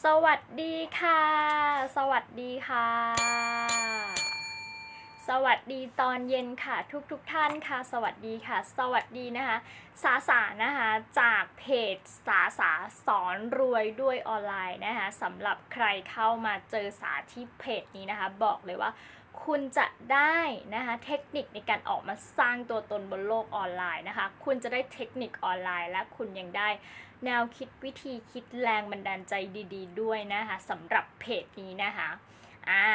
สวัสดีค่ะ สวัสดีค่ะ สวัสดีตอนเย็นค่ะ ทุกทุกท่านค่ะ สวัสดีค่ะ สวัสดีนะคะ สาสานะคะ จากเพจสาสาสอนรวยด้วยออนไลน์นะคะสำหรับใครเข้ามาเจอสาที่เพจนี้นะคะ บอกเลยว่าคุณจะได้นะคะเทคนิคในการออกมาสร้างตัวตนบนโลกออนไลน์นะคะ คุณจะได้เทคนิคออนไลน์และคุณยังได้ แนวคิดวิธีคิดแรงบันดาลใจดีๆ ด้วยนะคะสำหรับเพจนี้นะคะอ่า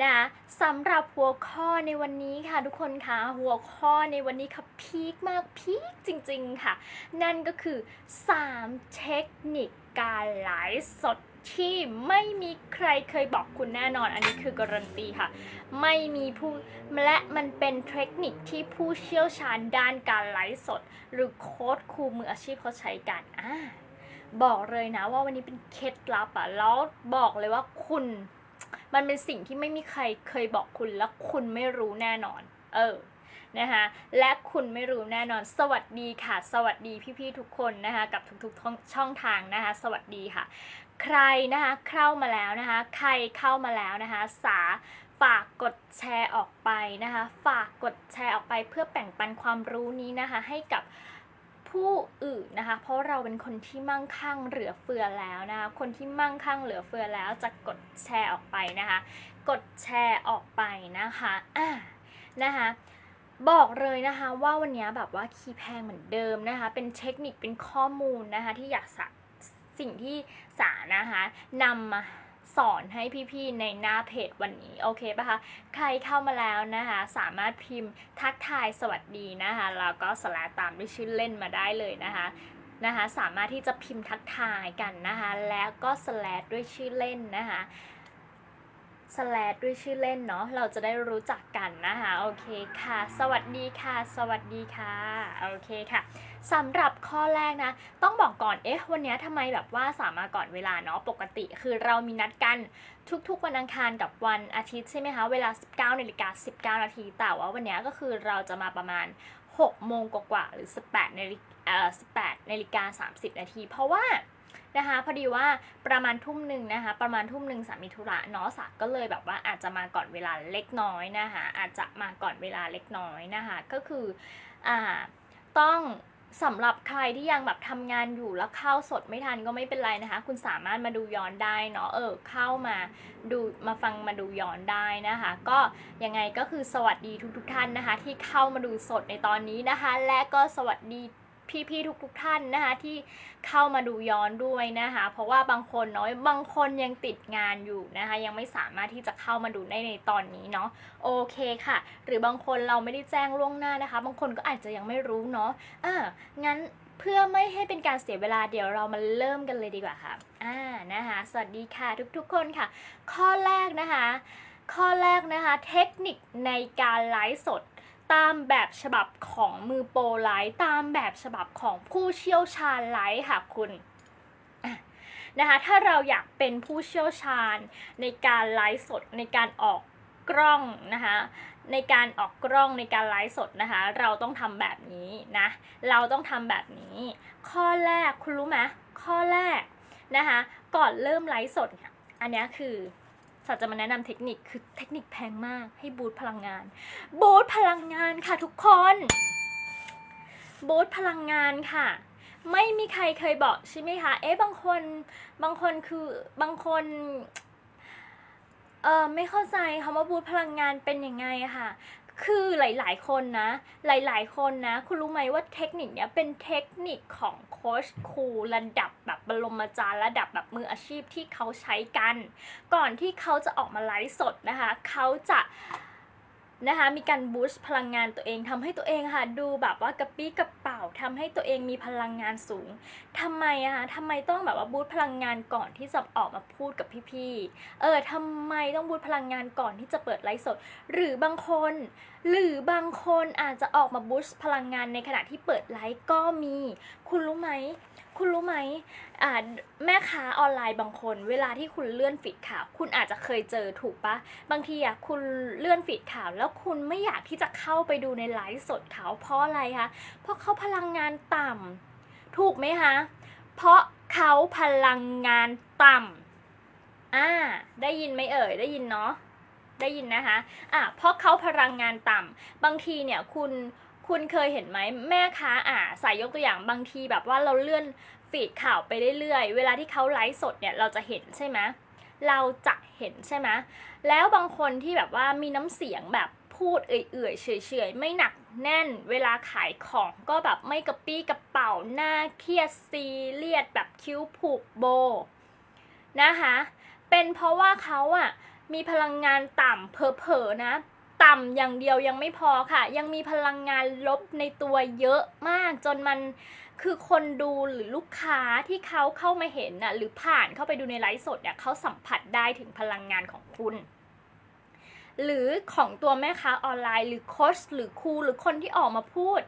นะคะสำหรับหัวข้อในวันนี้ค่ะทุกคนคะหัวข้อในวันนี้ค่ะพีคมากพีคจริงๆค่ะ นั่นก็คือ 3 เทคนิคการไลฟ์สด ที่ไม่มีใครเคยบอกคุณแน่นอน อันนี้คือการันตีค่ะ ไม่มีผู้และมันเป็นเทคนิคที่ผู้เชี่ยวชาญด้านการไลฟ์สด หรือโค้ดครูมืออาชีพเขาใช้กันอ่าบอกเลยนะว่าวันนี้เป็นเคล็ดลับอะแล้วบอกเลยว่าคุณ มันเป็นสิ่งที่ไม่มีใครเคยบอกคุณและคุณไม่รู้แน่นอน เออนะคะและคุณไม่รู้แน่นอน สวัสดีค่ะ สวัสดีพี่ๆทุกคนนะคะกับทุกๆช่องทางนะคะ สวัสดีค่ะ ใครนะคะเข้ามาแล้วนะคะ ใครเข้ามาแล้วนะคะ สาฝากกดแชร์ออกไปนะคะ ฝากกดแชร์ออกไปเพื่อแบ่งปันความรู้นี้นะคะ ให้กับผู้อื่นนะคะ เพราะเราเป็นคนที่มั่งคั่งเหลือเฟือแล้วนะคะคนที่มั่งคั่งเหลือเฟือแล้วจะกดแชร์ออกไปนะคะ กดแชร์ออกไปนะคะอ่านะคะบอกเลยนะคะว่าวันนี้แบบว่าคีย์แพงเหมือนเดิมนะคะ เป็นเทคนิคเป็นข้อมูลนะคะ ที่อยากสะ สิ่งที่สานะคะนำมาสอนให้พี่ๆในหน้าเพจวันนี้โอเคปะคะ ใครเข้ามาแล้วนะคะ สามารถพิมพ์ทักทายสวัสดีนะคะแล้วก็สลชตามด้วยชื่อเล่นมาได้เลยนะคะนะคะสามารถที่จะพิมพ์ทักทายกันนะคะ แล้วก็สแลชด้วยชื่อเล่นนะคะสแลดด้วยชื่อเล่นเนาะเราจะได้รู้จักกันนะคะ โอเคค่ะ สวัสดีค่ะ สวัสดีค่ะ โอเคค่ะ สำหรับข้อแรกนะ ต้องบอกก่อนเอ๊ะวันนี้ทำไมแบบว่าสามมาก่อนเวลาเนาะปกติ คือเรามีนัดกันทุกๆวันอังคารกับวันอาทิตย์ใช่ไหมคะเวลา 19นาฬิกา19นาทีแต่ว่าวันนี้ก็คือเราจะมาประมาณ 6 โมงกว่าๆหรือ 18นาฬิกาเอ่อ18นาฬิกา30นาทีเพราะว่านะคะพอดีว่าประมาณทุ่มหนึ่งนะคะประมาณทุ่มหนึ่งสามีธุระเนาะสาก็เลยแบบว่าอาจจะมาก่อนเวลาเล็กน้อยนะคะอาจจะมาก่อนเวลาเล็กน้อยนะคะก็คืออ่าต้อง สำหรับใครที่ยังแบบทำงานอยู่แล้วเข้าสดไม่ทันก็ไม่เป็นไรนะคะ คุณสามารถมาดูย้อนได้เนาะเออเข้ามาดูมาฟังมาดูย้อนได้นะคะ ก็ยังไงก็คือสวัสดีทุกๆทท่านนะคะ ที่เข้ามาดูสดในตอนนี้นะคะ และก็สวัสดี พี่ๆทุกๆท่านนะคะที่เข้ามาดูย้อนด้วยนะคะ เพราะว่าบางคนเนาะบางคนยังติดงานอยู่นะคะยังไม่สามารถที่จะเข้ามาดูได้ในตอนนี้เนาะโอเคค่ะ หรือบางคนเราไม่ได้แจ้งล่วงหน้านะคะ บางคนก็อาจจะยังไม่รู้เนาะอ่างั้นเพื่อไม่ให้เป็นการเสียเวลาเดี๋ยวเรามาเริ่มกันเลยดีกว่าค่ะอ่านะคะสวัสดีค่ะทุกๆคนค่ะ ข้อแรกนะคะ ข้อแรกนะคะ เทคนิคในการไลฟ์สด ตามแบบฉบับของมือโปรไลฟ์ตามแบบฉบับของผู้เชี่ยวชาญไลฟ์ค่ะคุณนะคะถ้าเราอยากเป็นผู้เชี่ยวชาญในการไลฟ์สดในการออกกล้องนะคะในการออกกล้องในการไลฟ์สดนะคะเราต้องทำแบบนี้นะเราต้องทำแบบนี้ ข้อแรกคุณรู้ไหมข้อแรกนะคะก่อนเริ่มไลฟ์สดเนี่ยอันนี้คือ สัตว์จะมาแนะนำเทคนิคคือเทคนิคแพงมากให้บูตพลังงาน บูตพลังงานค่ะทุกคน บูตพลังงานค่ะ ไม่มีใครเคยบอกใช่ไหมคะ เอ๊ะบางคนบางคนคือบางคนเออไม่เข้าใจคำว่าบูตพลังงานเป็นยังไงอะค่ะ คือหลาย ๆ คนนะ หลาย ๆ คนนะ คุณรู้ไหมว่าเทคนิคเนี้ยเป็นเทคนิคของ ค้ชครูระดับแบบบรมอาจารย์ระดับแบบมืออาชีพที่เขาใช้กัน ก่อนที่เขาจะออกมาไลฟ์สดนะคะเขาจะนะคะมีการบูสต์พลังงานตัวเองทำให้ตัวเองค่ะดูแบบว่ากระปี้กระเป๋าทำให้ตัวเองมีพลังงานสูงทำไมอะคะทำไมต้องแบบว่าบูสต์พลังงานก่อนที่จะออกมาพูดกับพี่ๆเออทำไมต้องบูสต์พลังงานก่อนที่จะเปิดไลฟ์สด หรือบางคน หรือบางคนอาจจะออกมาบูสต์พลังงานในขณะที่เปิดไลฟ์ก็มี คุณรู้ไหม คุณรู้ไหมแม่ค้าออนไลน์บางคน เวลาที่คุณเลื่อนฟีดข่าว คุณอาจจะเคยเจอถูกปะบางทีอะคุณเลื่อนฟีดข่าว แล้วคุณไม่อยากที่จะเข้าไปดูในไลฟ์สดเขาเพราะอะไรคะ เพราะเขาพลังงานต่ำถูกไหมคะ เพราะเขาพลังงานต่อ่าได้ยินไหมเอ่ย ได้ยินเนาะ ได้ยินนะคะอะเพราะเขาพลังงานต่ำบางทีเนี่ยคุณคุณเคยเห็นไหมแม่ค้าอ่าสายยกตัวอย่างบางทีแบบว่าเราเลื่อนฟีดข่าวไปเรื่อยๆ เวลาที่เขาไลฟ์สดเนี่ยเราจะเห็นใช่ไหมเราจะเห็นใช่ไหมแล้วบางคนที่แบบว่ามีน้ำเสียงแบบพูดเอื่อยๆเฉยๆไม่หนักแน่นเวลาขายของก็แบบไม่กระปี้กระเป๋าหน้าเครียดซีเรียสแบบคิ้วผูกโบนะคะเป็นเพราะว่าเขาอะ มีพลังงานต่ำเผลอๆนะ ต่ำอย่างเดียวยังไม่พอค่ะ ยังมีพลังงานลบในตัวเยอะมากจนมันคือคนดูหรือลูกค้าที่เขาเข้ามาเห็นน่ะหรือผ่านเข้าไปดูในไลฟ์สดเนี่ยเขาสัมผัสได้ถึงพลังงานของคุณหรือของตัวแม่ค้าออนไลน์ หรือโค้ชหรือครูหรือคนที่ออกมาพูด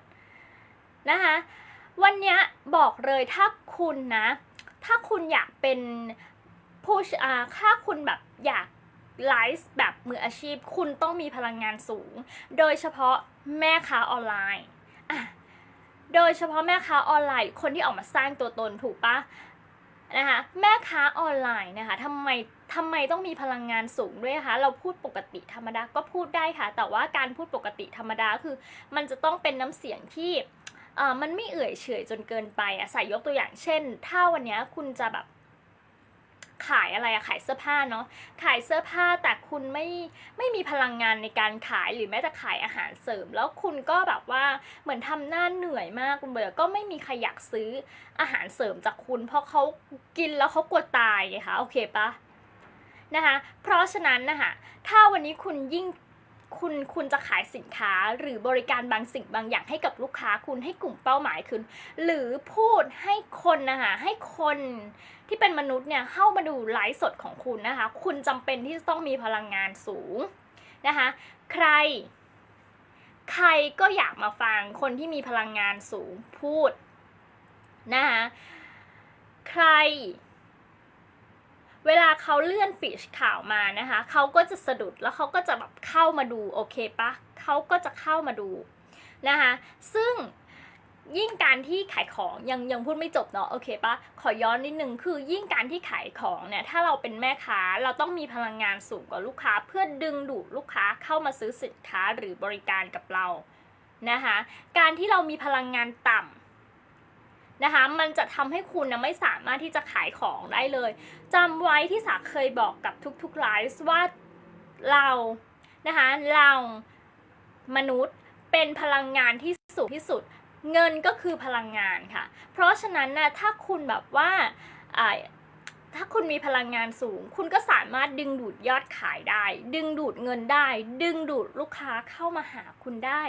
นะคะวันนี้บอกเลยถ้าคุณนะ ถ้าคุณอยากเป็นผู้อ่าถ้าคุณแบบอยาก ไลฟ์แบบมืออาชีพ คุณต้องมีพลังงานสูง โดยเฉพาะแม่ค้าออนไลน์อะโดยเฉพาะแม่ค้าออนไลน์คนที่ออกมาสร้างตัวตนถูกปะนะคะแม่ค้าออนไลน์นะคะทำไมทำไมต้องมีพลังงานสูงด้วยคะเราพูดปกติธรรมดาก็พูดได้ค่ะ แต่ว่าการพูดปกติธรรมดาคือ มันจะต้องเป็นน้ำเสียงที่เอ่อมันไม่เอื่อยเฉยจนเกินไปอะใส่ยกตัวอย่างเช่น ถ้าวันนี้คุณจะแบบ ขายอะไรอะขายเสื้อผ้าเนาะขายเสื้อผ้าแต่คุณไม่ไม่มีพลังงานในการขายหรือแม้แต่ขายอาหารเสริม แล้วคุณก็แบบว่าเหมือนทำหน้าเหนื่อยมากคุณเบื่อก็ไม่มีใครอยากซื้ออาหารเสริมจากคุณ เพราะเขากินแล้วเขากลัวตายไงคะโอเคปะนะคะ เพราะฉะนั้นนะคะถ้าวันนี้คุณยิ่ง คุณคุณจะขายสินค้าหรือบริการบางสิ่งบางอย่างให้กับลูกค้าคุณให้กลุ่มเป้าหมายคุณ หรือพูดให้คนนะคะให้คนที่เป็นมนุษย์เนี่ยเข้ามาดูไลฟ์สดของคุณนะคะ คุณจำเป็นที่จะต้องมีพลังงานสูงนะคะ ใคร ใครก็อยากมาฟังคนที่มีพลังงานสูงพูดนะคะใคร เวลาเขาเลื่อนฟีดข่าวมานะคะเขาก็จะสะดุดแล้วเขาก็จะแบบเข้ามาดูโอเคปะเขาก็จะเข้ามาดูนะคะซึ่งยิ่งการที่ขายของยังยังพูดไม่จบเนาะโอเคปะขอย้อนนิดนึงคือยิ่งการที่ขายของเนี่ยถ้าเราเป็นแม่ค้าเราต้องมีพลังงานสูงกว่าลูกค้า เพื่อดึงดูดลูกค้าเข้ามาซื้อสินค้าหรือบริการกับเรานะคะการที่เรามีพลังงานต่ำ นะคะ มันจะทำให้คุณนะไม่สามารถที่จะขายของได้เลยจำไว้ที่สาเคยบอกกับทุกๆไลฟ์ว่าเรานะคะเรามนุษย์เป็นพลังงานที่สูงที่สุด เงินก็คือพลังงานค่ะ เพราะฉะนั้นนะถ้าคุณแบบว่าถ้าคุณมีพลังงานสูง คุณก็สามารถดึงดูดยอดขายได้ ดึงดูดเงินได้ ดึงดูดลูกค้าเข้ามาหาคุณได้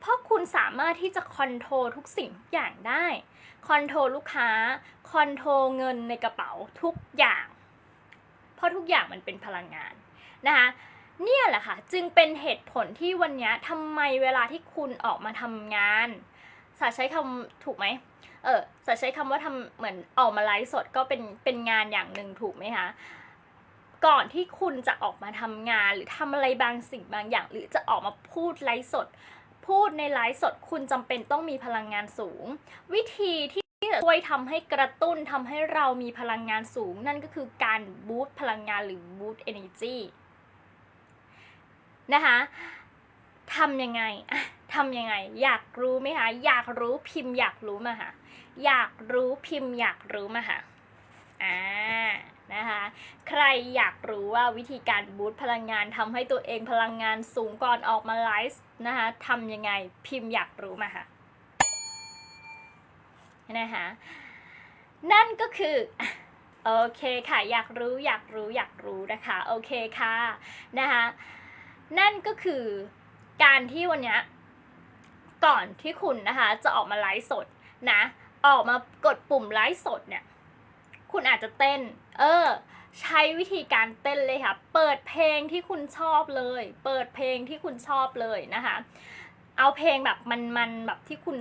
เพราะคุณสามารถที่จะคอนโทรลทุกสิ่งทุกอย่างได้ คอนโทรลลูกค้า คอนโทรลเงินในกระเป๋าทุกอย่าง เพราะทุกอย่างมันเป็นพลังงานนะคะเนี่ยแหละค่ะ จึงเป็นเหตุผลที่วันนี้ทำไมเวลาที่คุณออกมาทำงานสาใช้คำถูกไหมเออสาใช้คำว่าทำเหมือนออกมาไลฟ์สดก็เป็นเป็นงานอย่างหนึ่งถูกไหมคะก่อนที่คุณจะออกมาทำงานหรือทำอะไรบางสิ่งบางอย่าง หรือจะออกมาพูดไลฟ์สด พูดในไลฟ์สดคุณจำเป็นต้องมีพลังงานสูง วิธีที่ช่วยทำให้กระตุ้นทำให้เรามีพลังงานสูง นั่นก็คือการบูตพลังงานหรือบูตเอเนจีนะคะทำยังไงทำยังไง อยากรู้ไหมคะ อยากรู้พิมพ์อยากรู้มาค่ะ อยากรู้พิมพ์อยากรู้มาค่ะ อ่า นะคะ ใครอยากรู้ว่าวิธีการบูตพลังงานทำให้ตัวเองพลังงานสูงก่อนออกมาไลฟ์นะคะทำยังไงพิมพ์อยากรู้มาค่ะนะคะนั่นก็คือโอเคค่ะอยากรู้อยากรู้อยากรู้นะคะโอเคค่ะนะคะนั่นก็คือการที่วันนี้ก่อนที่คุณนะคะจะออกมาไลฟ์สดนะออกมากดปุ่มไลฟ์สดเนี่ย คุณอาจจะเต้น เออ ใช้วิธีการเต้นเลยค่ะ เปิดเพลงที่คุณชอบเลย เปิดเพลงที่คุณชอบเลยนะคะ เอาเพลงแบบมันๆแบบที่คุณ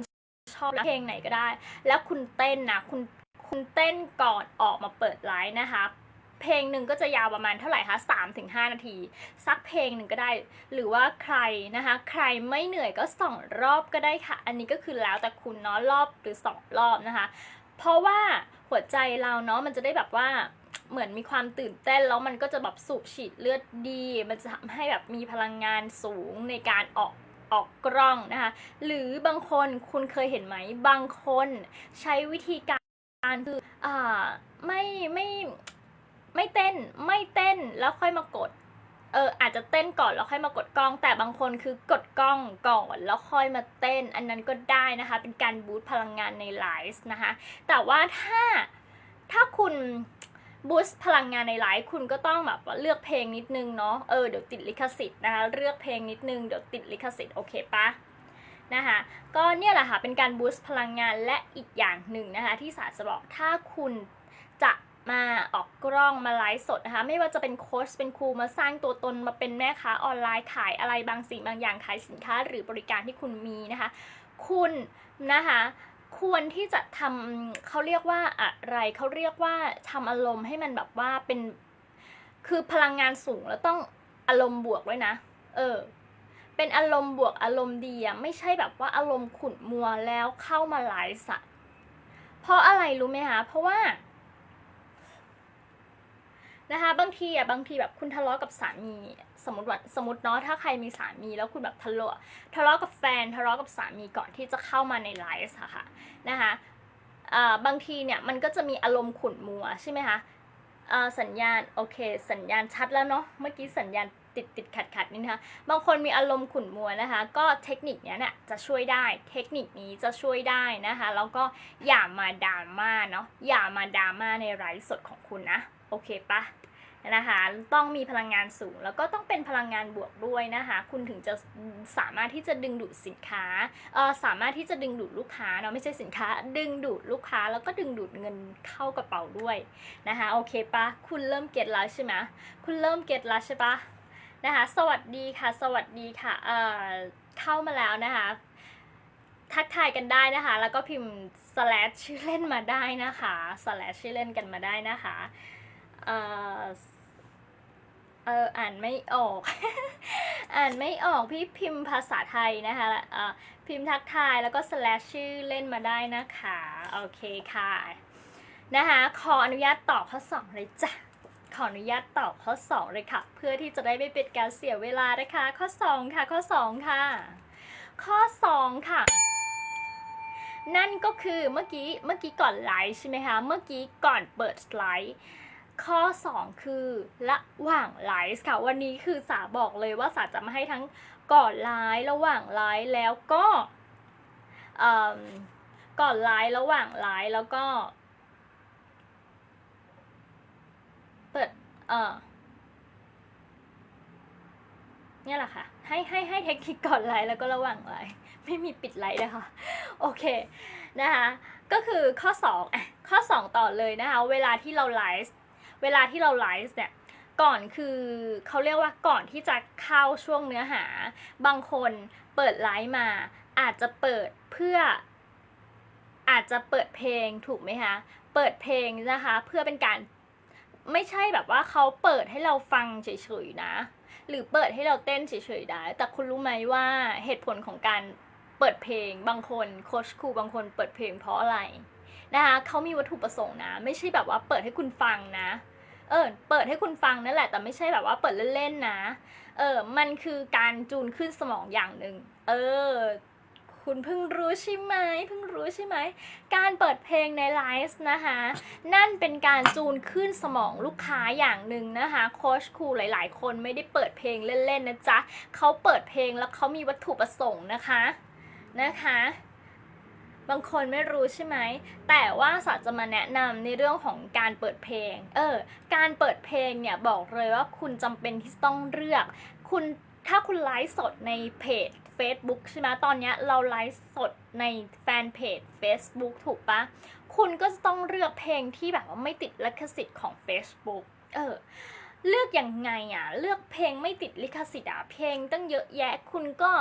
ชอบแล้วเพลงไหนก็ได้ แล้วคุณเต้นนะ คุณคุณเต้นก่อนออกมาเปิดไลฟ์นะคะ เพลงหนึ่งก็จะยาวประมาณเท่าไหร่คะสามถึงห้านาที สักเพลงหนึ่งก็ได้ หรือว่าใครนะคะ ใครไม่เหนื่อยก็สองรอบก็ได้ค่ะ อันนี้ก็คือแล้วแต่คุณเนาะรอบหรือสองรอบนะคะ เพราะว่า หัวใจเราเนาะมันจะได้แบบว่าเหมือนมีความตื่นเต้นแล้วมันก็จะแบบสูบฉีดเลือดดี มันจะทำให้แบบมีพลังงานสูงในการออกออกกล้องนะคะ หรือบางคนคุณเคยเห็นไหมบางคนใช้วิธีการคืออ่าไม่ไม่ไม่เต้นไม่เต้นแล้วค่อยมากด เอออาจจะเต้นก่อนแล้วค่อยมากดกล้อง แต่บางคนคือกดกล้องก่อนแล้วค่อยมาเต้น อันนั้นก็ได้นะคะ เป็นการบูตพลังงานในไลฟ์นะคะ แต่ว่าถ้าถ้าคุณบูสต์พลังงานในไลฟ์คุณก็ต้องแบบว่าเลือกเพลงนิดนึงเนาะเออเดี๋ยวติดลิขสิทธิ์นะคะเลือกเพลงนิดนึงเดี๋ยวติดลิขสิทธิ์โอเคปะนะคะก็เนี่ยแหละค่ะเป็นการบูสต์พลังงานและอีกอย่างหนึ่งนะคะที่ศาสาจะบอกถ้าคุณจะ มาออกกล้องมาไลฟ์สดนะคะไม่ว่าจะเป็นโค้ชเป็นครูมาสร้างตัวตนมาเป็นแม่ค้าออนไลน์ขายอะไรบางสิ่งบางอย่างขายสินค้าหรือบริการที่คุณมีนะคะ คุณนะคะควรที่จะทำเขาเรียกว่าอะไรเขาเรียกว่าทำอารมณ์ให้มันแบบว่าเป็นคือพลังงานสูงแล้วต้องอารมณ์บวกด้วยนะ เออ เป็นอารมณ์บวกอารมณ์ดีอะไม่ใช่แบบว่าอารมณ์ขุ่นมัวแล้วเข้ามาไลฟ์สดเพราะอะไรรู้ไหมคะเพราะว่า นะคะบางทีอะบางทีแบบคุณทะเลาะกับสามีสมมติว่าสมมติเนาะถ้าใครมีสามีแล้วคุณแบบทะเลาะทะเลาะกับแฟนทะเลาะกับสามีก่อนที่จะเข้ามาในไลฟ์อะค่ะนะคะบางทีเนี่ยมันก็จะมีอารมณ์ขุ่นมัวใช่ไหมคะสัญญาณโอเค สัญญาณชัดแล้วเนาะเมื่อกี้สัญญาณติดติดขัดขัดนี่นะคะบางคนมีอารมณ์ขุ่นมัวนะคะ ก็เทคนิคเนี้ยเนี่ยจะช่วยได้เทคนิคนี้จะช่วยได้นะคะ แล้วก็อย่ามาดราม่าเนาะอย่ามาดราม่าในไลฟ์สดของคุณนะ โอเคปะ นะคะต้องมีพลังงานสูง แล้วก็ต้องเป็นพลังงานบวกด้วยนะคะ คุณถึงจะสามารถที่จะดึงดูดสินค้าเออสามารถที่จะดึงดูดลูกค้าเนาะไม่ใช่สินค้า ดึงดูดลูกค้าแล้วก็ดึงดูดเงินเข้ากระเป๋าด้วยนะคะโอเคปะคุณเริ่มเก็ตแล้วใช่ไหมคุณเริ่มเก็ตแล้วใช่ปะนะคะสวัสดีค่ะ สวัสดีค่ะเออเข้ามาแล้วนะคะทักทายกันได้นะคะ แล้วก็พิมพ์ slash ชื่อเล่นมาได้นะคะ slash ชื่อเล่นกันมาได้นะคะเอ่อเอออ่านไม่ออก อ่านไม่ออกพี่พิมพ์ภาษาไทยนะคะเอ่อพิมพ์ทักทายแล้วก็ slash ชื่อเล่นมาได้นะคะ โอเคค่ะ นะคะ ขออนุญาตตอบข้อสองเลยจ้ะ ขออนุญาตตอบข้อสองเลยค่ะ เพื่อที่จะได้ไม่เป็นการเสียเวลานะคะ ข้อสองค่ะ ข้อสองค่ะ ข้อสองค่ะนั่นก็คือเมื่อกี้เมื่อกี้ก่อนไลฟ์ใช่ไหมคะ เมื่อกี้ก่อนเปิดไลฟ์ ข้อ 2 คือระหว่างไลฟ์ค่ะ วันนี้คือสาบอกเลยว่าสาจะมาให้ทั้งก่อนไลฟ์ระหว่างไลฟ์แล้วก็ก่อนไลฟ์ระหว่างไลฟ์แล้วก็เปิดเออเนี่ยแหละค่ะ ให้ให้ให้เทคนิคก่อนไลฟ์แล้วก็ระหว่างไลฟ์ไม่มีปิดไลฟ์นะคะโอเคนะคะก็คือข้อ2อะข้อ 2 ต่อเลยนะคะ เวลาที่เราไลฟ์ เวลาที่เราไลฟ์เนี่ยก่อนคือเขาเรียกว่าก่อนที่จะเข้าช่วงเนื้อหา บางคนเปิดไลฟ์มา อาจจะเปิดเพื่อ อาจจะเปิดเพลงถูกไหมคะ เปิดเพลงนะคะ เพื่อเป็นการไม่ใช่แบบว่าเขาเปิดให้เราฟังเฉยๆนะ หรือเปิดให้เราเต้นเฉยๆได้ แต่คุณรู้ไหมว่าเหตุผลของการเปิดเพลงบางคนโคชครูบางคนเปิดเพลงเพราะอะไรนะคะเขามีวัตถุประสงค์นะ ไม่ใช่แบบว่าเปิดให้คุณฟังนะ เออเปิดให้คุณฟังนั่นแหละ แต่ไม่ใช่แบบว่าเปิดเล่นๆนะ เออมันคือการจูนขึ้นสมองอย่างหนึ่งเออ คุณเพิ่งรู้ใช่ไหมเพิ่งรู้ใช่ไหม การเปิดเพลงในไลฟ์นะคะ นั่นเป็นการจูนขึ้นสมองลูกค้าอย่างหนึ่งนะคะโค้ชครูหลาย ๆ คนไม่ได้เปิดเพลงเล่นๆนะจ๊ะเขาเปิดเพลงแล้วเขามีวัตถุประสงค์นะคะนะคะ บางคนไม่รู้ใช่ไหม แต่ว่าสาจะมาแนะนำในเรื่องของการเปิดเพลง เออ การเปิดเพลงเนี่ยบอกเลยว่าคุณจำเป็นที่ต้องเลือก คุณถ้าคุณไลฟ์สดในเพจ Facebook ใช่ไหมตอนนี้เราไลฟ์สดในแฟนเพจ Facebook ถูกปะ คุณก็จะต้องเลือกเพลงที่แบบว่าไม่ติดลิขสิทธิ์ของ Facebook เออ เลือกยังไงอะ เลือกเพลงไม่ติดลิขสิทธิ์อะ เพลงตั้งเยอะแยะ คุณก็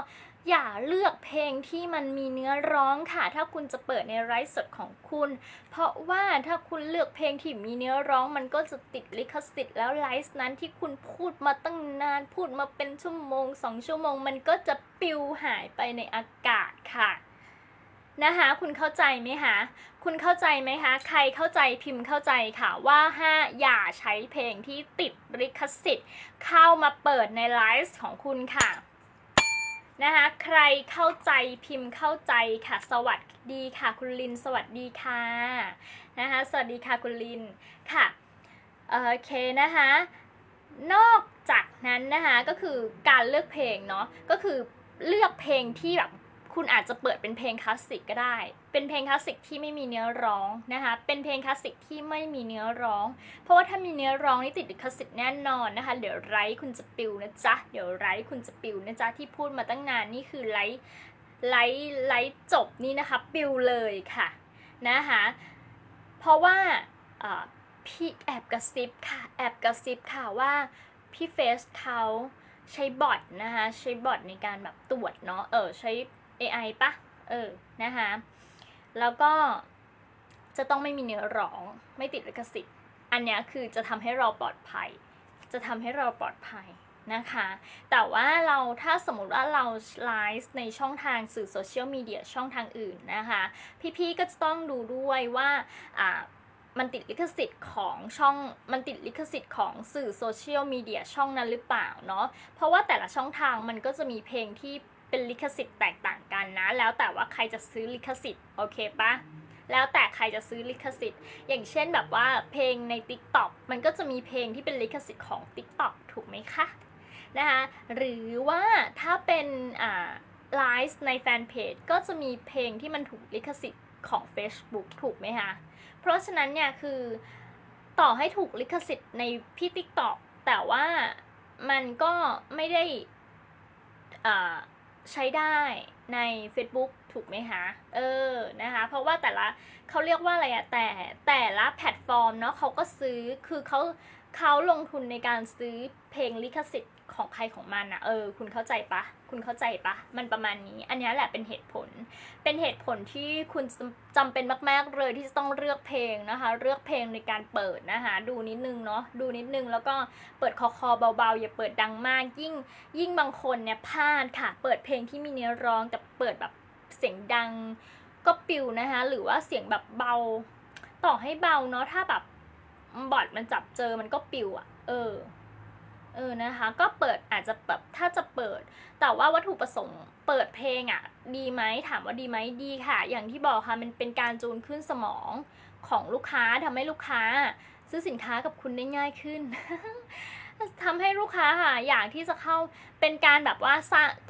อย่าเลือกเพลงที่มันมีเนื้อร้องค่ะ ถ้าคุณจะเปิดในไลฟ์สดของคุณ เพราะว่าถ้าคุณเลือกเพลงที่มีเนื้อร้องมันก็จะติดลิขสิทธิ์แล้วไลฟ์นั้นที่คุณพูดมาตั้งนาน พูดมาเป็นชั่วโมงสองชั่วโมง มันก็จะปิวหายไปในอากาศค่ะนะคะ คุณเข้าใจไหมคะ คุณเข้าใจไหมคะ ใครเข้าใจพิมพ์เข้าใจค่ะว่าห้าอย่าใช้เพลงที่ติดลิขสิทธิ์ เข้ามาเปิดในไลฟ์ของคุณค่ะ นะคะใครเข้าใจพิมพ์เข้าใจค่ะ สวัสดีค่ะคุณลิน สวัสดีค่ะนะคะสวัสดีค่ะคุณลินค่ะโอเคนะคะนอกจากนั้นนะคะก็คือการเลือกเพลงเนาะก็คือเลือกเพลงที่แบบ คุณอาจจะเปิดเป็นเพลงคลาสสิกก็ได้ เป็นเพลงคลาสสิกที่ไม่มีเนื้อร้องนะคะ เป็นเพลงคลาสสิกที่ไม่มีเนื้อร้อง เพราะว่าถ้ามีเนื้อร้องนี่ติดลิขสิทธิ์แน่นอนนะคะ เดี๋ยวไลฟ์คุณจะปิวนะจ๊ะ เดี๋ยวไลฟ์คุณจะปิวนะจ๊ะที่พูดมาตั้งนานนี่คือไลฟ์ไลฟ์ไลฟ์จบนี่นะคะปิวเลยค่ะนะคะ เพราะว่าพี่แอบกระซิบค่ะ แอบกระซิบค่ะว่าพี่เฟสเขาใช้บอทนะคะ ใช้บอทในการแบบตรวจเนาะ เออใช้ AI ปะเออ นะคะ แล้วก็จะต้องไม่มีเนื้อร้อง ไม่ติดลิขสิทธิ์ อันนี้คือจะทำให้เราปลอดภัย จะทำให้เราปลอดภัยนะคะ แต่ว่าเราถ้าสมมติว่าเราไลฟ์ในช่องทางสื่อโซเชียลมีเดียช่องทางอื่นนะคะ พี่ๆก็จะต้องดูด้วยว่าอ่ามันติดลิขสิทธิ์ของช่อง มันติดลิขสิทธิ์ของสื่อโซเชียลมีเดียช่องนั้นหรือเปล่าเนาะ เพราะว่าแต่ละช่องทางมันก็จะมีเพลงที่ เป็นลิขสิทธิ์แตกต่างกันนะ แล้วแต่ว่าใครจะซื้อลิขสิทธิ์โอเคปะแล้วแต่ใครจะซื้อลิขสิทธิ์ อย่างเช่นแบบว่าเพลงใน TikTok มันก็จะมีเพลงที่เป็นลิขสิทธิ์ของ TikTok ถูกไหมคะนะคะหรือว่าถ้าเป็นอ่าไลฟ์ในแฟนเพจก็จะมีเพลงที่มันถูกลิขสิทธิ์ของ Facebook ถูกไหมคะ เพราะฉะนั้นเนี่ยคือต่อให้ถูกลิขสิทธิ์ในพี่ติ๊กตอกแต่ว่ามันก็ไม่ได้อ่า ใช้ได้ใน Facebook ถูกไหมคะ เออ นะคะ เพราะว่าแต่ละเขาเรียกว่าอะไรอะแต่แต่ละแพลตฟอร์มเนาะเขาก็ซื้อ คือเขาเขาลงทุนในการซื้อเพลงลิขสิทธิ์ ของใครของมันอะเออ คุณเข้าใจปะ คุณเข้าใจปะ มันประมาณนี้ อันนี้แหละเป็นเหตุผล เป็นเหตุผลที่คุณจำจำเป็นมาก ๆ เลยที่จะต้องเลือกเพลงนะคะ เลือกเพลงในการเปิดนะคะ ดูนิดนึงเนาะ ดูนิดนึงแล้วก็เปิดคอคอเบา ๆ อย่าเปิดดังมาก ยิ่ง ยิ่งบางคนเนี่ยพลาดค่ะ เปิดเพลงที่มีเนื้อร้องแต่เปิดแบบเสียงดังก็ปิวนะคะ หรือว่าเสียงแบบเบา ต่อให้เบาเนาะ ถ้าแบบบอดมันจับเจอมันก็ปิวอะเออ เออนะคะ ก็เปิดอาจจะแบบถ้าจะเปิด แต่ว่าวัตถุประสงค์เปิดเพลงอะ่ะ ดีไหมถามว่าดีไหมดีค่ะ อย่างที่บอกค่ะมันเป็นการจูนขึ้นสมองของลูกค้าทำให้ลูกค้า ซื้อสินค้ากับคุณได้ง่ายขึ้นทำให้ลูกค้าค่ะอยากที่จะเข้าเป็นการแบบว่า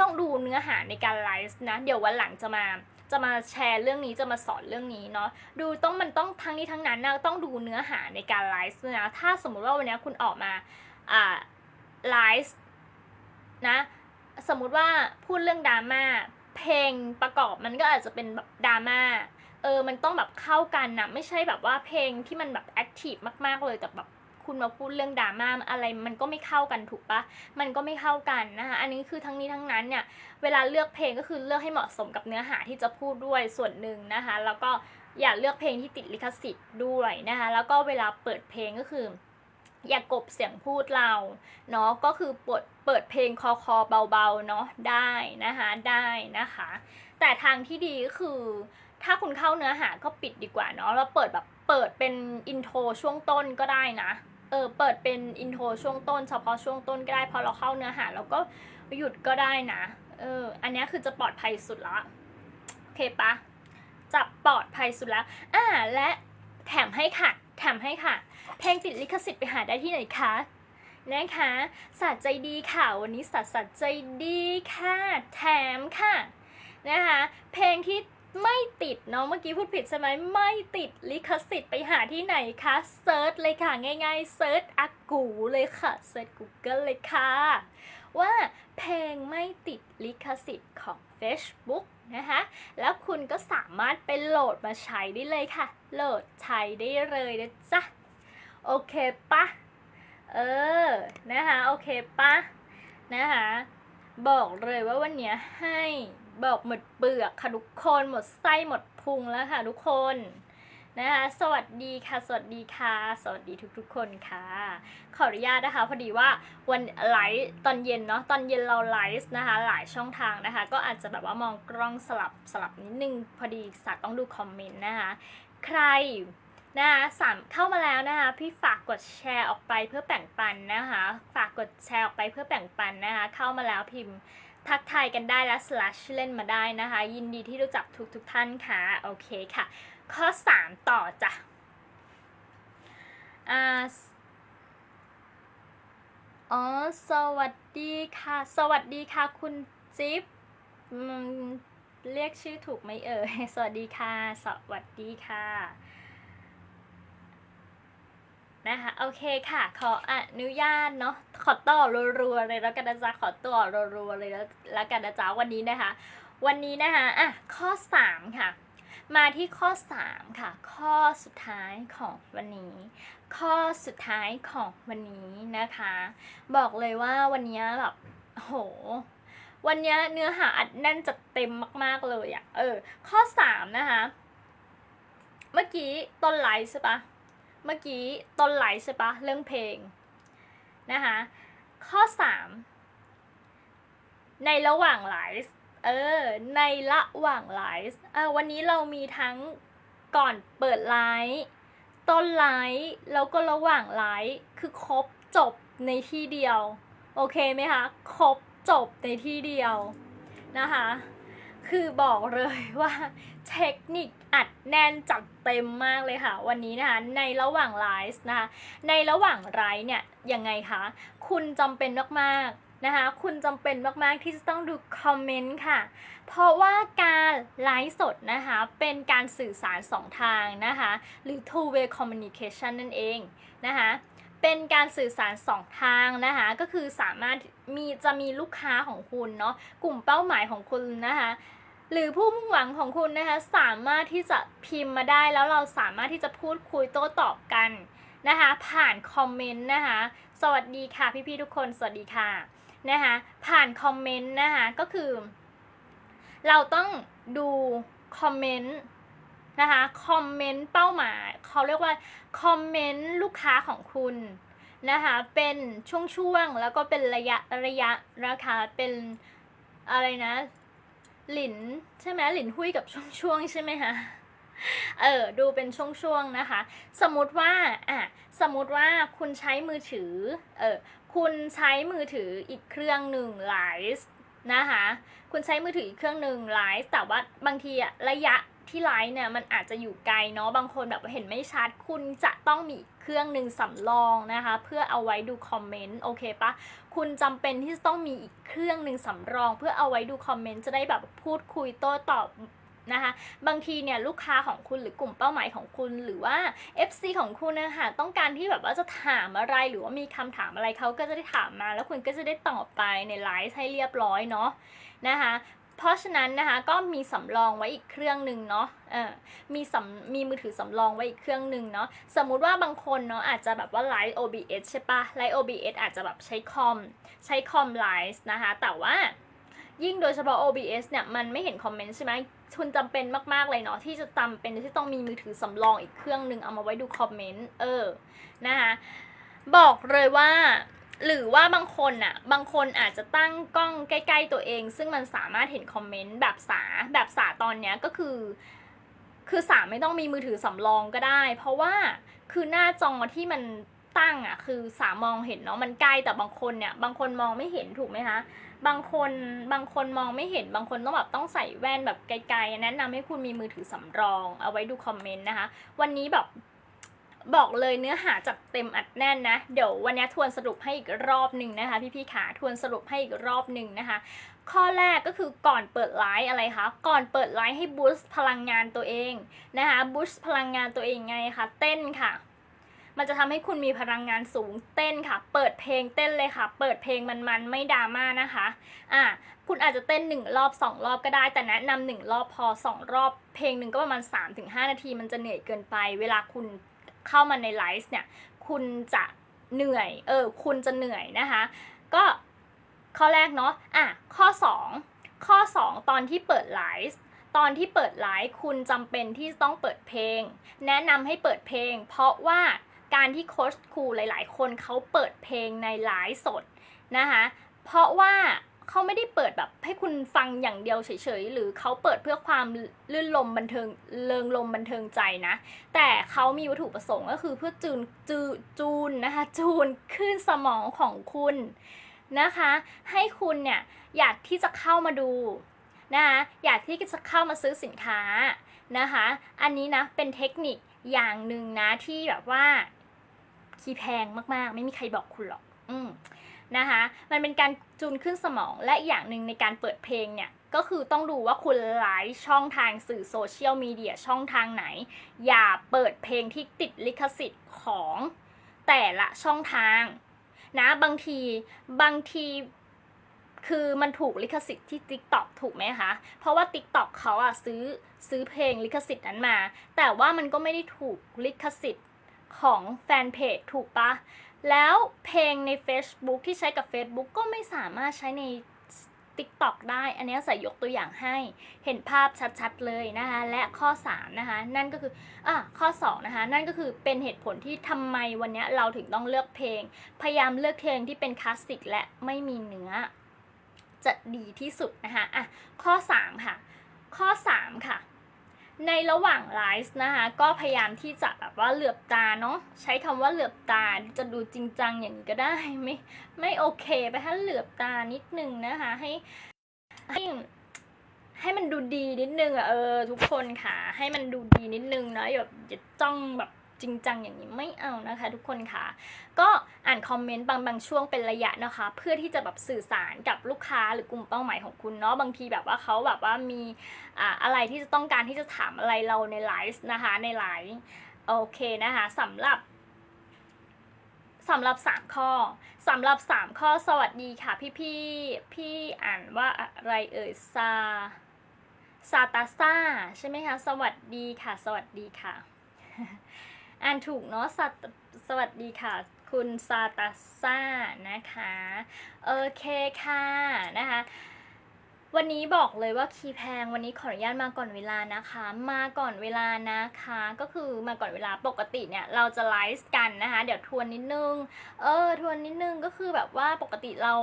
ต้องดูเนื้อหาในการไลฟ์นะ เดี๋ยววันหลังจะมาจะมาแชร์เรื่องนี้จะมาสอนเรื่องนี้เนาะดูต้องมันต้องทั้งนี้ทั้งนั้นนะต้องดูเนื้อหาในการไลฟ์นะถ้าสมมุติว่าวันนี้คุณออกมาอ่า ไลฟ์นะสมมุติว่าพูดเรื่องดราม่าเพลงประกอบมันก็อาจจะเป็นแบบดราม่าเออมันต้องแบบเข้ากันนะไม่ใช่แบบว่าเพลงที่มันแบบแอคทีฟมากๆเลยแต่แบบคุณมาพูดเรื่องดราม่าอะไรมันก็ไม่เข้ากันถูกปะมันก็ไม่เข้ากันนะคะอันนี้คือทั้งนี้ทั้งนั้นเนี่ยเวลาเลือกเพลงก็คือเลือกให้เหมาะสมกับเนื้อหาที่จะพูดด้วยส่วนหนึ่งนะคะ แล้วก็อย่าเลือกเพลงที่ติดลิขสิทธิ์ด้วยนะคะ แล้วก็เวลาเปิดเพลงก็คือ อย่ากบเสียงพูดเราเนาะก็คือเปิดเปิดเพลงคอคอเบาๆเนาะได้นะคะได้นะคะ แต่ทางที่ดีก็คือ ถ้าคุณเข้าเนื้อหาก็ปิดดีกว่าเนาะแล้วเปิดแบบเปิดเป็นอินโทรช่วงต้นก็ได้นะเออเปิดเป็นอินโทรช่วงต้นเฉพาะช่วงต้นก็ได้พอเราเข้าเนื้อหาเราก็หยุดก็ได้นะเอออันนี้คือจะปลอดภัยสุดละโอเคปะจะปลอดภัยสุดแล้วอ่าและแถมให้ค่ะ แถมให้ค่ะ เพลงติดลิขสิทธิ์ไปหาได้ที่ไหนคะนะคะสัตว์ใจดีค่ะ วันนี้สัตว์สัตว์ใจดีค่ะ แถมค่ะนะคะ เพลงที่ไม่ติดเนาะเมื่อกี้พูดผิดใช่ไหมไม่ติดลิขสิทธิ์ไปหาที่ไหนคะเซิร์ชเลยค่ะ ง่ายๆเซิร์ชอากูเลยค่ะเซิร์ช Google เลยค่ะ ว่าเพลงไม่ติดลิขสิทธิ์ของ Facebook นะคะ แล้วคุณก็สามารถไปโหลดมาใช้ได้เลยค่ะ โหลดใช้ได้เลยนะจ๊ะ โอเคปะเออ นะคะ โอเคปะนะคะ บอกเลยว่าวันนี้ให้บอกหมดเปลือกค่ะทุกคน หมดไส้หมดพุงแล้วค่ะทุกคน นะคะสวัสดีค่ะ สวัสดีค่ะ สวัสดีทุกๆคนค่ะ ขออนุญาตนะคะ พอดีว่าวันไลฟ์ตอนเย็นเนาะตอนเย็นเราไลฟ์นะคะ หลายช่องทางนะคะ ก็อาจจะแบบว่ามองกล้องสลับสลับนิดนึง พอดีสัตว์ต้องดูคอมเมนต์นะคะ ใครนะคะสามเข้ามาแล้วนะคะ พี่ฝากกดแชร์ออกไปเพื่อแบ่งปันนะคะ ฝากกดแชร์ออกไปเพื่อแบ่งปันนะคะ เข้ามาแล้วพิมพ์ทักทายกันได้และ slash เล่นมาได้นะคะ ยินดีที่รู้จักทุกทุกๆท่านค่ะ โอเคค่ะ ข้อ 3 ต่อจ้ะอ๋อ สวัสดีค่ะ สวัสดีค่ะ คุณจิ๊บเรียกชื่อถูกไหมเอ่ย สวัสดีค่ะ สวัสดีค่ะ นะคะ โอเคค่ะ ขออนุญาตเนาะ ขอต่อรัวๆเลยแล้วกันนะจ๊ะ ขอต่อรัวๆเลยแล้วแล้วกันนะจ๊ะวันนี้นะคะ วันนี้นะคะ อะ ข้อ 3 ค่ะ มาที่ข้อ 3 ค่ะ ข้อสุดท้ายของวันนี้ ข้อสุดท้ายของวันนี้นะคะ บอกเลยว่าวันนี้แบบโห วันนี้เนื้อหาอัดแน่นจัดเต็มมาก ๆเลยอะ่ะเออ ข้อ 3 นะคะ เมื่อกี้ต้นไลฟ์ใช่ปะเมื่อกี้ต้นไลฟ์ใช่ปะเรื่องเพลงนะคะ ข้อ 3 ในระหว่างไลฟ์ เออ ในระหว่างไลฟ์เออวันนี้เรามีทั้งก่อนเปิดไลฟ์ต้นไลฟ์แล้วก็ระหว่างไลฟ์คือครบจบในที่เดียว โอเคไหมคะ ครบจบในที่เดียวนะคะ คือบอกเลยว่าเทคนิคอัดแน่นจัดเต็มมากเลยค่ะ วันนี้นะคะ ในระหว่างไลฟ์นะคะ ในระหว่างไลฟ์เนี่ยยังไงคะ คุณจำเป็นมากๆ นะคะคุณจำเป็นมาก ๆ ที่จะต้องดูคอมเมนต์ค่ะ เพราะว่าการไลฟ์สดนะคะ เป็นการสื่อสารสองทางนะคะ หรือ two way communication นั่นเองนะคะ เป็นการสื่อสารสองทางนะคะ ก็คือสามารถมีจะมีลูกค้าของคุณเนาะ กลุ่มเป้าหมายของคุณนะคะหรือผู้มุ่งหวังของคุณนะคะสามารถที่จะพิมพ์มาได้แล้วเราสามารถที่จะพูดคุยโต้ตอบกันนะคะ ผ่านคอมเมนต์นะคะ สวัสดีค่ะพี่ๆทุกคน สวัสดีค่ะ นะคะผ่านคอมเมนต์นะคะก็คือ เราต้องดูคอมเมนต์นะคะคอมเมนต์เป้าหมายเขาเรียกว่าคอมเมนต์ลูกค้าของคุณนะคะเป็นช่วงๆแล้วก็เป็นระยะระยะนะคะเป็นอะไรนะหลินใช่ไหมหลินหุ้ยกับช่วงๆใช่ไหมคะเออดูเป็นช่วงๆนะคะ สมมติว่าอะสมมติว่าคุณใช้มือถือเออ คุณใช้มือถืออีกเครื่องหนึ่งไลฟ์นะคะ คุณใช้มือถืออีกเครื่องหนึ่งไลฟ์แต่ว่าบางทีอะระยะที่ไลฟ์เนี่ยมันอาจจะอยู่ไกลเนาะบางคนแบบเห็นไม่ชัด คุณจะต้องมีเครื่องหนึ่งสำรองนะคะ เพื่อเอาไว้ดูคอมเมนต์โอเคปะคุณจำเป็นที่จะต้องมีอีกเครื่องหนึ่งสำรอง เพื่อเอาไว้ดูคอมเมนต์จะได้แบบพูดคุยโต้ตอบ นะคะบางทีเนี่ยลูกค้าของคุณหรือกลุ่มเป้าหมายของคุณหรือว่า FC ของคุณนะคะต้องการที่แบบว่าจะถามอะไรหรือว่ามีคำถามอะไรเขาก็จะได้ถามมา แล้วคุณก็จะได้ตอบไปในไลฟ์ให้เรียบร้อยเนาะนะคะเพราะฉะนั้นนะคะก็มีสำรองไว้อีกเครื่องหนึ่งเนาะเออมีสำมีมือถือสำรองไว้อีกเครื่องหนึ่งเนาะสมมุติว่าบางคนเนาะอาจจะแบบว่าไลฟ์ OBS ใช่ปะไลฟ์ OBS อาจจะแบบใช้คอมใช้คอมไลฟ์นะคะแต่ว่ายิ่งโดยเฉพาะ OBS เนี่ยมันไม่เห็นคอมเมนต์ใช่ไหม คุณจำเป็นมาก ๆ เลยเนาะที่จะจำเป็นที่ต้องมีมือถือสำรองอีกเครื่องหนึ่งเอามาไว้ดูคอมเมนต์เออนะคะบอกเลยว่า หรือว่าบางคนน่ะบางคนอาจจะตั้งกล้องใกล้ ๆ ตัวเอง ซึ่งมันสามารถเห็นคอมเมนต์แบบสาแบบสาตอนเนี้ยก็คือ คือสาไม่ต้องมีมือถือสำรองก็ได้ เพราะว่าคือหน้าจอที่มันตั้งอะคือสามองเห็นเนาะมันใกล้แต่บางคนเนี่ยบางคนมองไม่เห็นถูกไหมคะ บางคนบางคนมองไม่เห็นบางคนต้องแบบต้องใส่แว่นแบบไกลๆแนะนำให้คุณมีมือถือสำรองเอาไว้ดูคอมเมนต์นะคะ วันนี้แบบบอกเลยเนื้อหาจัดเต็มอัดแน่นนะ เดี๋ยววันนี้ทวนสรุปให้อีกรอบหนึ่งนะคะ พี่ๆขาทวนสรุปให้อีกรอบหนึ่งนะคะ ข้อแรกก็คือก่อนเปิดไลฟ์อะไรคะ ก่อนเปิดไลฟ์ให้บูสต์พลังงานตัวเองนะคะบูสต์พลังงานตัวเองไงคะเต้นค่ะ มันจะทำให้คุณมีพลังงานสูงเต้นค่ะ เปิดเพลงเต้นเลยค่ะ เปิดเพลงมันๆไม่ดราม่านะคะอะคุณอาจจะเต้นหนึ่งรอบสองรอบก็ได้ แต่แนะนำหนึ่งรอบพอสองรอบ เพลงหนึ่งก็ประมาณ3าถึงหนาที มันจะเหนื่อยเกินไป เวลาคุณเข้ามาในไลฟ์เนี่ย คุณจะเหนื่อย เออ คุณจะเหนื่อยนะคะ ก็ข้อแรกเนาะ อะ ข้อ 2 ข้อ 2 ตอนที่เปิดไลฟ์ตอนที่เปิดไลฟ์คุณจำเป็นที่ต้องเปิดเพลง แนะนำให้เปิดเพลง เพราะว่า การที่โค้ชครูหลาย ๆ คนเขาเปิดเพลงในไลฟ์สดนะคะเพราะว่าเขาไม่ได้เปิดแบบให้คุณฟังอย่างเดียวเฉยๆ หรือเขาเปิดเพื่อความลื่นลมบันเทิงเริงลมบันเทิงใจนะ แต่เขามีวัตถุประสงค์ก็คือเพื่อจูนจูจูนนะคะจูนขึ้นสมองของคุณนะคะ ให้คุณเนี่ยอยากที่จะเข้ามาดูนะคะอยากที่จะเข้ามาซื้อสินค้านะคะ อันนี้นะเป็นเทคนิคอย่างหนึ่งนะที่แบบว่า คีย์แพงมากๆ ไม่มีใครบอกคุณหรอก อืมนะคะ มันเป็นการจูนขึ้นสมองและอีกอย่างหนึ่งในการเปิดเพลงเนี่ยก็คือต้องดูว่าคุณไลฟ์ช่องทางสื่อโซเชียลมีเดียช่องทางไหน อย่าเปิดเพลงที่ติดลิขสิทธิ์ของแต่ละช่องทางนะบางทีบางทีคือมันถูกลิขสิทธิ์ที่ TikTok ถูกไหมคะ เพราะว่า TikTok เขาอะซื้อซื้อเพลงลิขสิทธิ์นั้นมา แต่ว่ามันก็ไม่ได้ถูกลิขสิทธิ์ ของแฟนเพจถูกปะ แล้วเพลงใน Facebook ที่ใช้กับ Facebook ก็ไม่สามารถใช้ใน TikTok ได้ อันนี้ใส่ยกตัวอย่างให้ เห็นภาพชัดๆเลยนะคะ และข้อ 3 นะคะ นั่นก็คืออะข้อ 2 นะคะ นั่นก็คือเป็นเหตุผลที่ทำไมวันนี้เราถึงต้องเลือกเพลง พยายามเลือกเพลงที่เป็นคลาสสิกและไม่มีเนื้อ จะดีที่สุดนะคะอะข้อ 3 ค่ะ ข้อ 3 ค่ะ ในระหว่างไลฟ์นะคะก็พยายามที่จะแบบว่าเหลือบตาเนาะใช้คำว่าเหลือบตาจะดูจริงจังอย่างนี้ก็ได้ไม่ไม่โอเคไปถ้าเหลือบตานิดนึงนะคะให้ให้ให้มันดูดีนิดนึงอะเออทุกคนค่ะ ให้มันดูดีนิดนึงเนาะอย่าอย่าจ้องแบบ จริงจังอย่างนี้ไม่เอานะคะ ทุกคนค่ะ ก็อ่านคอมเมนต์บางบางช่วงเป็นระยะนะคะ เพื่อที่จะแบบสื่อสารกับลูกค้าหรือกลุ่มเป้าหมายของคุณเนาะบางทีแบบว่าเขาแบบว่ามีอ่าอะไรที่จะต้องการที่จะถามอะไรเราในไลฟ์นะคะในไลฟ์โอเคนะคะสำหรับสำหรับ 3 ข้อสำหรับ 3 ข้อสวัสดีค่ะ พี่พี่พี่อ่านว่าอะไรเอ่ยซาซาตาซาใช่ไหมคะ สวัสดีค่ะ สวัสดีค่ะ อ่านถูกเนาะสวัสวัสดีค่ะ คุณซาตาซ่านะคะโอเคค่ะนะคะวันนี้บอกเลยว่าคีแพงวันนี้ขออนุญาตมาก่อนเวลานะคะ มาก่อนเวลานะคะ ก็คือมาก่อนเวลาปกติเนี่ยเราจะไลฟ์กันนะคะ เดี๋ยวทวนนิดนึง เออทวนนิดนึงก็คือแบบว่าปกติเรา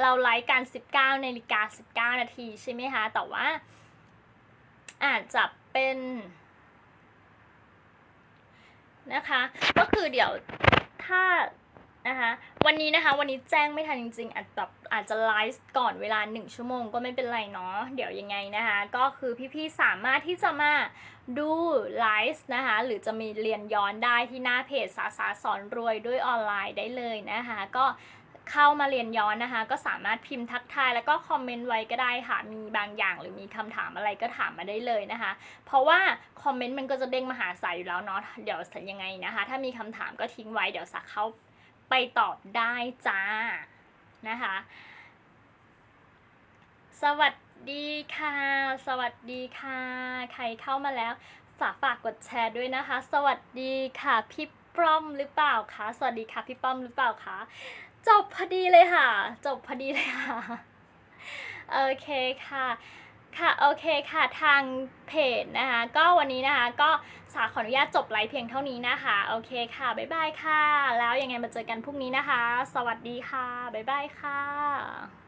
เราไลฟ์กัน 19นาฬิกา19 นาทีใช่ไหมคะ แต่ว่าอาจจะเป็น นะคะ ก็คือเดี๋ยวถ้านะคะวันนี้นะคะวันนี้แจ้งไม่ทันจริงๆอาจแบบอาจจะไลฟ์ก่อนเวลา 1 ชั่วโมงก็ไม่เป็นไรเนาะเดี๋ยวยังไงนะคะ ก็คือพี่ๆสามารถที่จะมาดูไลฟ์นะคะหรือจะมีเรียนย้อนได้ที่หน้าเพจสาสาสอนรวยด้วยออนไลน์ได้เลยนะคะ ก็ เข้ามาเรียนย้อนนะคะ ก็สามารถพิมพ์ทักทายแล้วก็คอมเมนต์ไว้ก็ได้ค่ะ มีบางอย่างหรือมีคำถามอะไรก็ถามมาได้เลยนะคะ เพราะว่าคอมเมนต์มันก็จะเด้งมาหาสายอยู่แล้วเนาะ เดี๋ยวสยังไงนะคะ ถ้ามีคำถามก็ทิ้งไว้เดี๋ยวสักเข้าไปตอบได้จ้านะคะ สวัสดีค่ะ สวัสดีค่ะ ใครเข้ามาแล้วฝากฝากกดแชร์ด้วยนะคะ สวัสดีค่ะพี่ป้อมหรือเปล่าคะ สวัสดีค่ะพี่ป้อมหรือเปล่าคะ จบพอดีเลยค่ะ จบพอดีเลยค่ะ โอเคค่ะ ค่ะโอเคค่ะทางเพจนะคะ ก็วันนี้นะคะ ก็สาขออนุญาตจบไลฟ์เพียงเท่านี้นะคะ โอเคค่ะ บ๊ายบายค่ะ แล้วยังไงมาเจอกันพรุ่งนี้นะคะ สวัสดีค่ะ บ๊ายบายค่ะ